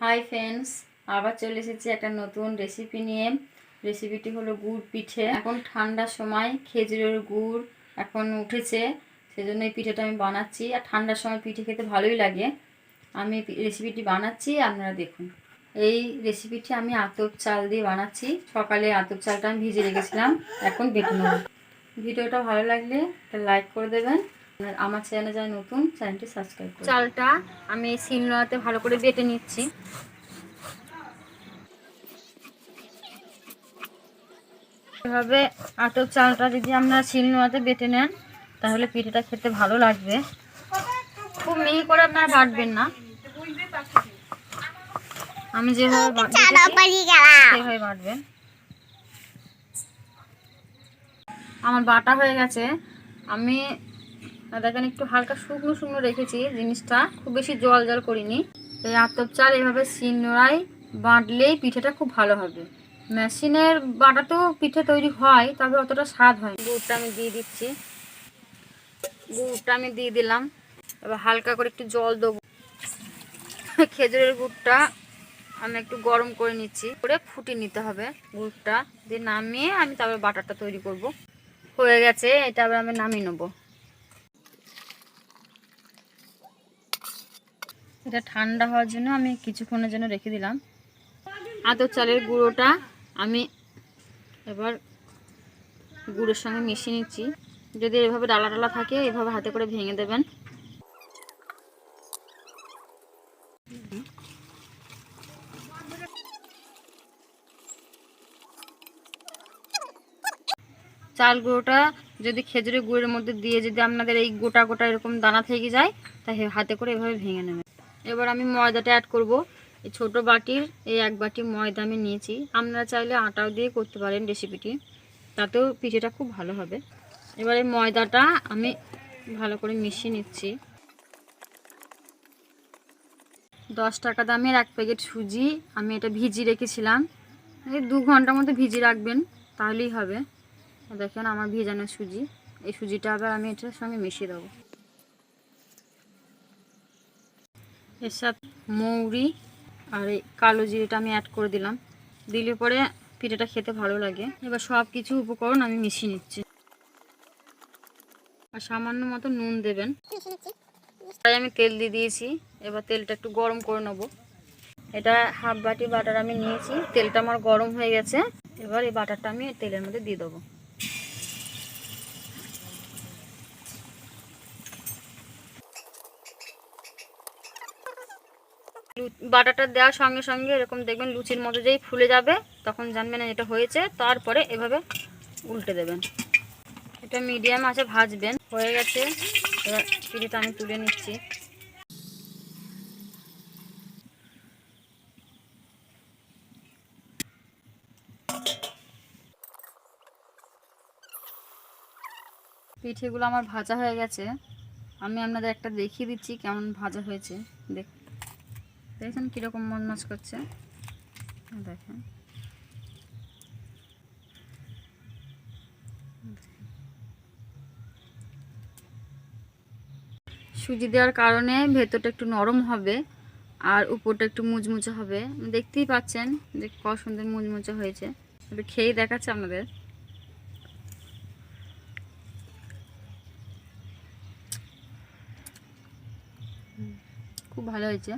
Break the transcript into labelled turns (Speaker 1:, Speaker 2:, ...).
Speaker 1: Hi friends আবার চলে এসেছি একটা নতুন রেসিপি নিয়ে। রেসিপিটি হলো গুড় পিঠে। এখন ঠান্ডার সময়, খেজুরের গুড় এখন উঠেছে, সেজন্য এই পিঠেটা আমি বানাচ্ছি। আর ঠান্ডার সময় পিঠে খেতে ভালোই লাগে। আমি রেসিপিটি বানাচ্ছি, আপনারা দেখুন। এই রেসিপিটি আমি আতপ চাল দিয়ে বানাচ্ছি। সকালে আতপ চালটা আমি ভিজে রেখেছিলাম, এখন বেটে নেব। ভিডিওটা ভালো লাগলে একটা লাইক করে দেবেন। আর আমার চ্যানেলে যারা নতুন চ্যানেলটি সাবস্ক্রাইব করুন চালটা আমি শিলনোড়াতে ভালো করে বেটে নিচ্ছি। এভাবে আতপ চালটা যদি আপনারা শিলনোড়াতে বেটে নেন তাহলে পিঠেটা খেতে ভালো লাগবে। খুব মিহি করে আপনারা বাটবেন না। আমি যেভাবে সেভাবে বাটবেন। আমার বাটা হয়ে গেছে। আমি দেখেন একটু হালকা শুকনো শুকনো রেখেছি, জিনিসটা খুব বেশি জল জল করিনি। এই আতপ চাল এভাবে শিলনোড়ায় বাঁটলেই পিঠেটা খুব ভালো হবে। মেশিনের বাটাতেও পিঠে তৈরি হয়, তবে অতটা স্বাদ হয়। গুড়টা আমি দিয়ে দিচ্ছি। গুড়টা আমি দিয়ে দিলাম। এবার হালকা করে একটু জল দেবো। খেজুরের গুড়টা আমি একটু গরম করে নিচ্ছি, করে ফুটিয়ে নিতে হবে গুড়টা। দিয়ে নামিয়ে আমি তারপর বাটারটা তৈরি করব। হয়ে গেছে, এটা আবার আমি নামিয়ে নেব। এটা ঠান্ডা হওয়ার জন্য আমি কিছুক্ষণের জন্য রেখে দিলাম। আতর চালের গুঁড়োটা আমি এবার গুড়ের সঙ্গে মিশিয়ে নিচ্ছি। যদি এভাবে ডালা ডালা থাকে, এভাবে হাতে করে ভেঙে দেবেন। চাল গুঁড়োটা যদি খেজুরের গুড়ের মধ্যে দিয়ে যদি আপনাদের এই গোটা গোটা এরকম দানা থেকে যায়, তাহলে হাতে করে এভাবে ভেঙে নেবেন। এবার আমি ময়দাটা অ্যাড করব। এই ছোটো বাটির, এই এক বাটি ময়দা আমি নিয়েছি। আপনারা চাইলে আটাও দিয়ে করতে পারেন রেসিপিটি তাতেও পিঠেটা খুব ভালো হবে। এবার এই ময়দাটা আমি ভালো করে মিশিয়ে নিচ্ছি। দশ টাকা দামের এক প্যাকেট সুজি আমি এটা ভিজিয়ে রেখেছিলাম। এই দু ঘণ্টার মধ্যে ভিজিয়ে রাখবেন, তাহলেই হবে। দেখেন আমার ভেজানো সুজি। এই সুজিটা আবার আমি এটার সঙ্গে মিশিয়ে দেবো। এর সাথে মৌরি আর এই কালো জিরেটা আমি অ্যাড করে দিলাম। দিলে পরে পিঠেটা খেতে ভালো লাগে। এবার সব কিছু উপকরণ আমি মিশিয়ে নিচ্ছি। আর সামান্য মতো নুন দেবেন। তাই আমি তেল দিয়ে দিয়েছি। এবার তেলটা একটু গরম করে নেব। এটা হাফ বাটি বাটার আমি নিয়েছি। তেলটা আমার গরম হয়ে গেছে। এবার এই বাটারটা আমি তেলের মধ্যে দিয়ে দেবো। বাটাটা দেওয়ার সঙ্গে সঙ্গে এরকম দেখবেন লুচির মতো যেই ফুলে যাবে, তখন জানবেন এটা হয়েছে, তারপরে এভাবে উল্টে দেবেন। এটা মিডিয়াম আছে, ভাজবেন, হয়ে গেছে। এবার পিঠিটা আমি তুলে নিচ্ছি। পিঠেগুলো আমার ভাজা হয়ে গেছে। আমি আপনাদের একটা দেখিয়ে দিচ্ছি কেমন ভাজা হয়েছে। দেখ দেখেছেন কীরকম মনমাছ করছে। দেখেন। সুজি দেওয়ার কারণে ভেতরটা একটু নরম হবে আর উপরটা একটু মুচমুচে হবে। দেখতেই পাচ্ছেন যে কত সুন্দর মুচমুচে হয়েছে। একটু খেয়েই দেখাচ্ছে আপনাদের। খুব ভালো হয়েছে।